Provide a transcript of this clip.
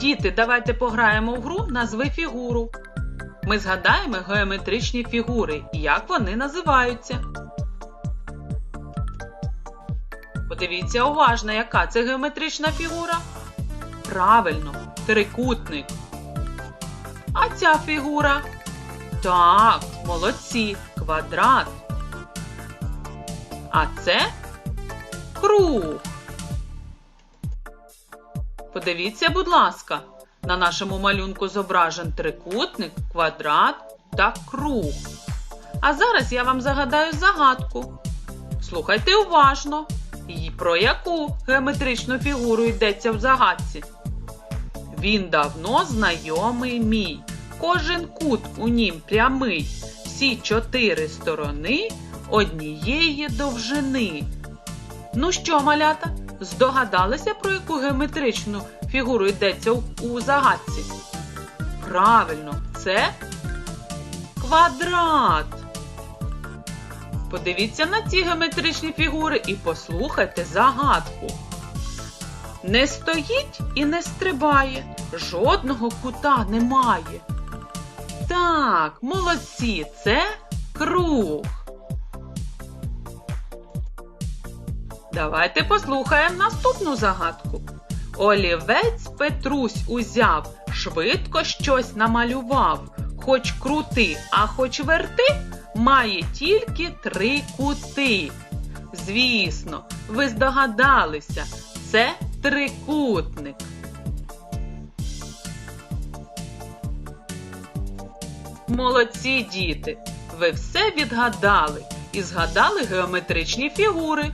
Діти, давайте пограємо в гру Назви фігуру. Ми згадаємо геометричні фігури і як вони називаються. Подивіться уважно, яка це геометрична фігура. Правильно, трикутник. А ця фігура? Так, молодці, квадрат. А це круг. Подивіться, будь ласка, на нашому малюнку зображен трикутник, квадрат та круг. А зараз я вам загадаю загадку. Слухайте уважно. І про яку геометричну фігуру йдеться в загадці? Він давно знайомий мій. Кожен кут у нім прямий, всі чотири сторони однієї довжини. Ну що, малята, здогадалися, про яку геометричну фігуру йдеться у, загадці? Правильно, це квадрат. Подивіться на ці геометричні фігури і послухайте загадку. Не стоїть і не стрибає, жодного кута немає. Так, молодці, це круг. Давайте послухаємо наступну загадку. Олівець Петрусь узяв, швидко щось намалював. Хоч крути, а хоч верти, має тільки три кути. Звісно, ви здогадалися, це трикутник. Молодці діти! Ви все відгадали і згадали геометричні фігури.